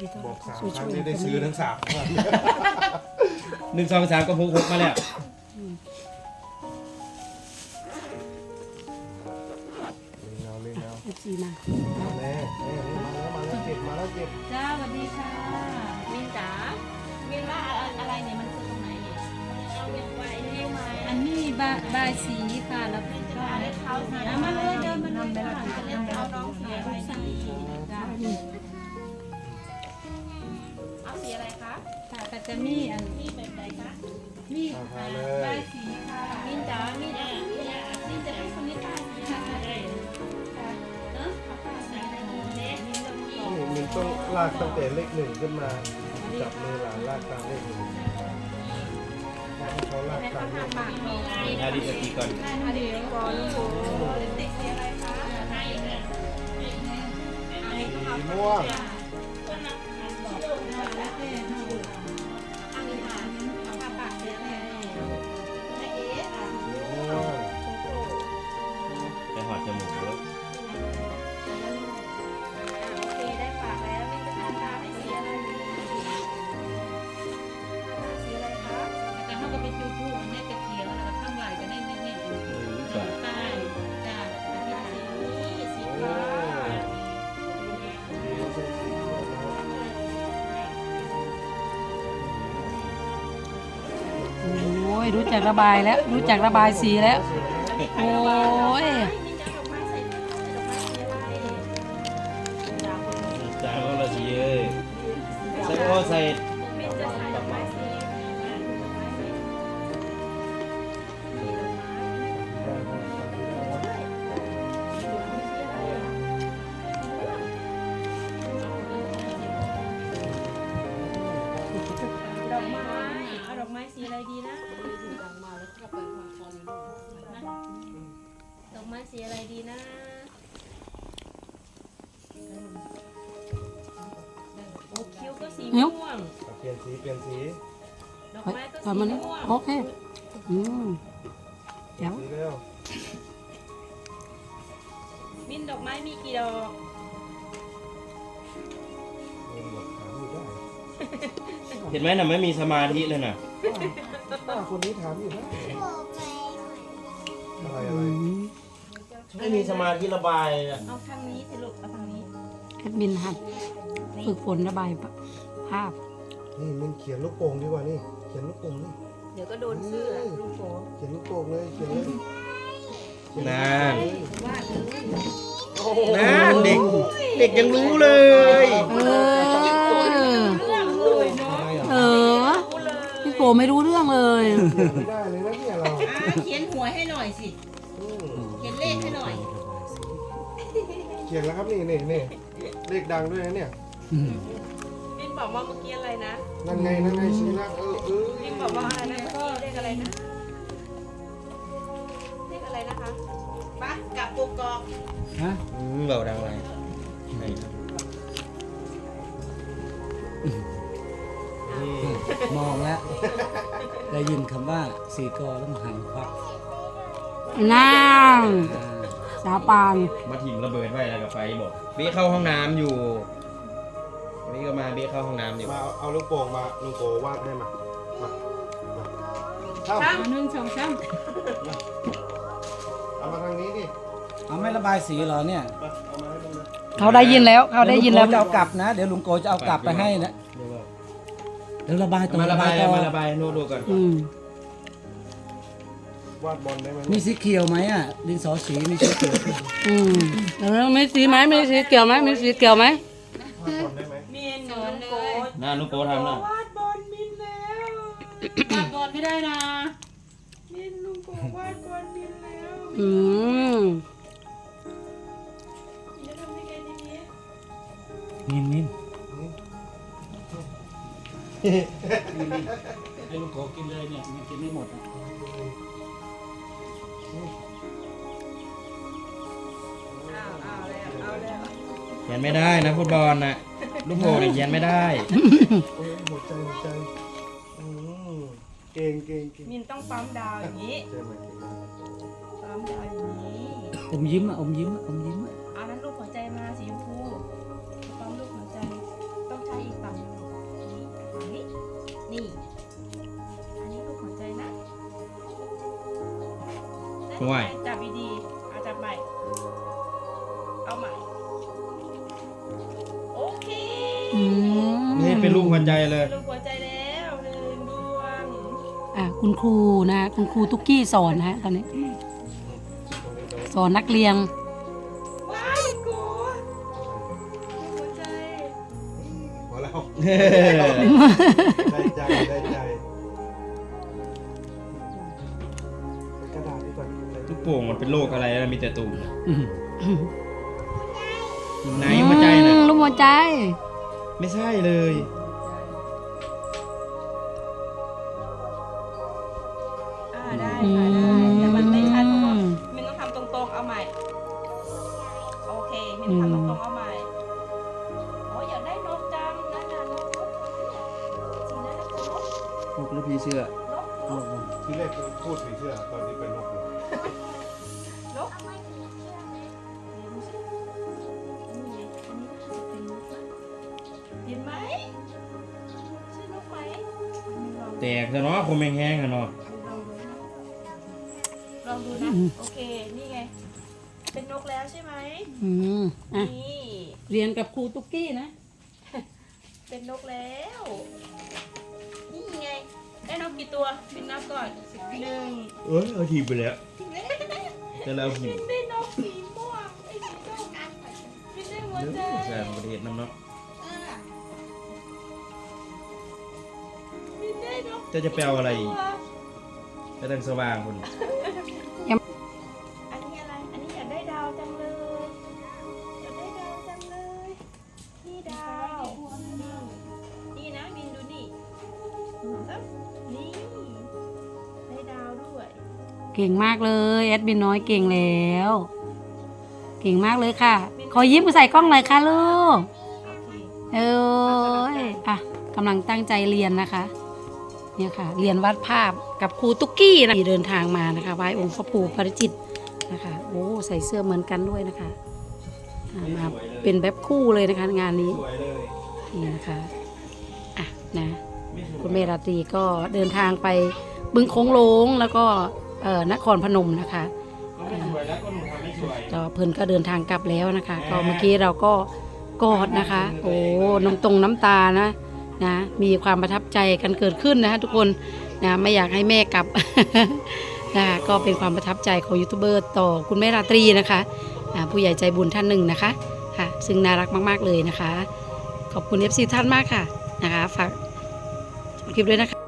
ดีต้อนบรัอบกเข้าสามสู่คช่รั้องงนี้ได้ซื้อทั้งสามครั้งหนึ่งสองสามก็หกหกมาแล้วเล่นเอาเล่นเอาเอฟซีมาแม่แม่นี่มาแล้วมาแล้วเก็บมาแล้วเก็บจ้าสวัสดีค่ะมินจ๋ามินว่าอะไรเนี่ยมันคือตรงไหนเนี่ยเอาเงินไว้ให้ไหมอันนี้บาบายสีค่ะแล้วก็จะได้เขาเสียมาเลยเดินมาเลยจ้าจะ อาสีอะไรคะค่ะก็จะมีอันมีแบบไหนคะมีมาพาเลบายยสีค่ะมินจ๋ามินอะมินอะมินจะเป็นคนที่ตาสีอะไรเนอะป้าสีอะไรเนี่ยมินต้องมีนี่มันต้องลากตั้งแต่เลขหนึ่งขึ้นมา จับมือหลานลากตามเลขหนึ่งให้เขาลากตามเลขหนึ่งมีท่าดีสติก่อนอันนี้ก่อนลูกเด็กสีอะไรคะให้เนี่ยสีม่วง โอ้ยรู้จักระบายแล้ว รู้จักระบายสีแล้ว โอ้ยจะดอกไม้ใส่ก็ละสีเอ้ยใส่ก็ใส่ ดอกไม้สีอะไรดีนะดอกไม้สีอะไรดีนะโอ้คิ้วก็สีม่วงอะเปลี่ยนสีเปลี่ยนสีดอกเฮ้ยไม้ก็ตอนสีมันนี้ม่วงโอเคอืมเดี๋ยวสีเร็วมินดอกไม้มีกี่ดอกเรียนบอกถามอยู่ได้เห็นไหมน่ะไม่มีสมาธิเลยน่ะ ป้าคนนี้ถามอยู่ได้อะไรอะไรอืมไม่มีสมาธิระบายอะเอาทางนี้สิลูกเอาทางนี้แอดมินหัดฝึกฝนระบายภาพ นี่มันเขียนลูกโป่งดีกว่านี่ เขียนลูกโป่งนี่ เดี๋ยวก็โดนเสื้อลูกโป่งเขียนลูกโป่งเลย เขียนเลยเขียนานวาดเลยโอ้โหนานเด็ก เด็กยังรู้เลย เออ เรื่องเลยเนาะ อะไรอะ เออ พี่ โปไม่รู้เรื่องเลยเขียนไม่ได้เลยนะเนี่ยเรา อ่าเขียนหัวยให้หน่อยสิอืมเขียนเลขให้หน่อย เขียนแล้วครับนี่นี่นี่เลขดังด้วยนะเนี่ยมินบอกว่าเมื่อกี้อะไรนะนั่นไงนั่นไงชี้ละเออเออมินบอกว่าอะไรนะเมื่อกี้เลขอะไรนะเลขอะไรนะคะ ปะกลับปุกกอกฮะอืมเบาดังไรไหนนี่ มองแล้ว ได้ยินคำว่าสีกอแล้วหันควักน่างอ่าสาวปางมาถิ่งระเบิดไว้แล้วกับไฟบอกเบี้ยเข้าห้องน้ำอยู่นี่ก็มาเบี้ยเข้าห้องน้ำอยู่มาเอาเอาลูกโป่งมาลุงโกวาดให้มา มามาครับหนึ่งสองสามเอามาทางนี้ดิเอาไม่ระบายสีเหรอเนี่ยมาเอามาให้ลุงนะเขาได้ยินแล้วเขาได้ยินแล้วเดี๋ยวลุงโกจะเอากลับนะ เดี๋ยวลุงโกจะเอากลับไปให้นะ เดี๋ยวบอกเดี๋ยวระบายต่อมาระบายต่อมาระบายโน้ตดูก่อนอืมวาดบอลได้ไหมมีสีเขียวไหมอะ ดินสอสีมีสีเขียวอืมแล้วมีสีไหมมีสีเกี่ยวไหมมีสีเกี่ยวไหมวาดบอลได้ไหมมินลุงโกดน่าลูกโก้ทำน่ะวาดบอลมินแล้วกลับก่อนไม่ได้นะมินลุงโกวาดบอลมินแล้วอืม ให้ลุงโกกินเลยเนี่ยมันกินไม่หมดอะอ้าวเอาแล้วเอาแล้ว เขียนไม่ได้นะฟุตบอลน่ะลูกโป่งเนี่ยเขียนไม่ได้ โอ้ยหัวใจหัวใจอืมเก่งเก่งเก่งมินต้องปั๊มดาวอย่างนี้ ใช่ไหม ปั๊มดาวอย่างนี้ อมยิ้มอะอมยิ้มอะอมยิ้ม ห่วยจับดีๆเอาจับใหม่ เอาใหม่ โอเคอืมนี่เป็นรูปหัวใจเลย รูปหัวใจแล้วหนึ่งดวงอะคุณครูนะ คุณครูตุ๊กกี้สอนนะฮะตอนนี้ สอนนักเรียนว้ายกูหัวใจ พอแล้ว ได้ใจ ได้ใจ โป่งมันเป็นโรคอะไรแล้วมีแต่ตุ่มอืมไหนหัวใจน่ะอืมลูกหัวใจ ไม่ใช่เลย อ่าได้อืค่ะได้ แต่มันไม่ชัดเพราะว่ามมินต้องทำตรงๆ เอาใหม่ โอเคมินทำตรงๆ เอาใหม่ โอ้ยอยากได้นกจังนั่นน่ะนกนกสีนั้นน่ะคือนกพวกลูกพี่เสื้อนกนกที่แรกพูดผีเชื่อตอนนี้เป็นนกเลย แตกซะเนาะคมแห้งๆอะเนาะลองดูนะ โอเค นี่ไง เป็นนกแล้วใช่ไหม อืมอะนี่ เรียนกับครูตุ๊กกี้นะ เป็นนกแล้ว นี่ไง ได้นกกี่ตัวบินนับก่อนหนึ่งเออเอาหีบไปแล้วแต่เราหีบิบนได้นกสีม่วงไอ้สีส้มบินได้หัวใจแสงประเทศน้ำเนาะ จะจะไปเอาอะไรอีกตัวไปทางสว่างคนอันนี้อะไร อันนี้อยากได้ดาวจังเลยอยากได้ดาวจังเลยนี่ดาว นี่นี่นะบินดูนี่ครับนี่ ได้ดาวด้วย เก่งมากเลยแอดบินน้อยเก่งแล้ว เก่งมากเลยค่ะ ขอยิ้มใส่กล้องหน่อยค่ะลูก โอเค เอ้ยอะกำลังตั้งใจเรียนนะคะ เนี่ยค่ะเรียนวาดภาพกับครูตุ๊กกี้นะเดินทางมานะคะไหว้องค์พระปู่ปาริจิตนะคะโอ้ใส่เสื้อเหมือนกันด้วยนะคะมาเป็นแบบคู่เลยนะคะงานนี้นี่นะคะอะนะคุณเมราตรีก็เดินทางไปบึงโค้งโลงแล้วก็นครพนมนะคะก็ไม่สวยแล้วก็หนูทำไม่สวยก็เพิ่นก็เดินทางกลับแล้วนะคะ ก็เมื่อกี้เราก็กอดนะคะ โอ้น้ำตรงน้ำตานะ นะมีความประทับใจกันเกิดขึ้นนะคะทุกคนนะไม่อยากให้แม่กลับนะก็เป็นความประทับใจของยูทูบเบอร์ต่อคุณแม่ราตรีนะคะผู้ใหญ่ใจบุญท่านหนึ่งนะคะค่ะซึ่งน่ารักมาก ๆ เลยนะคะ ขอบคุณเอฟซีท่านมากค่ะนะคะฝากคลิปด้วยนะคะ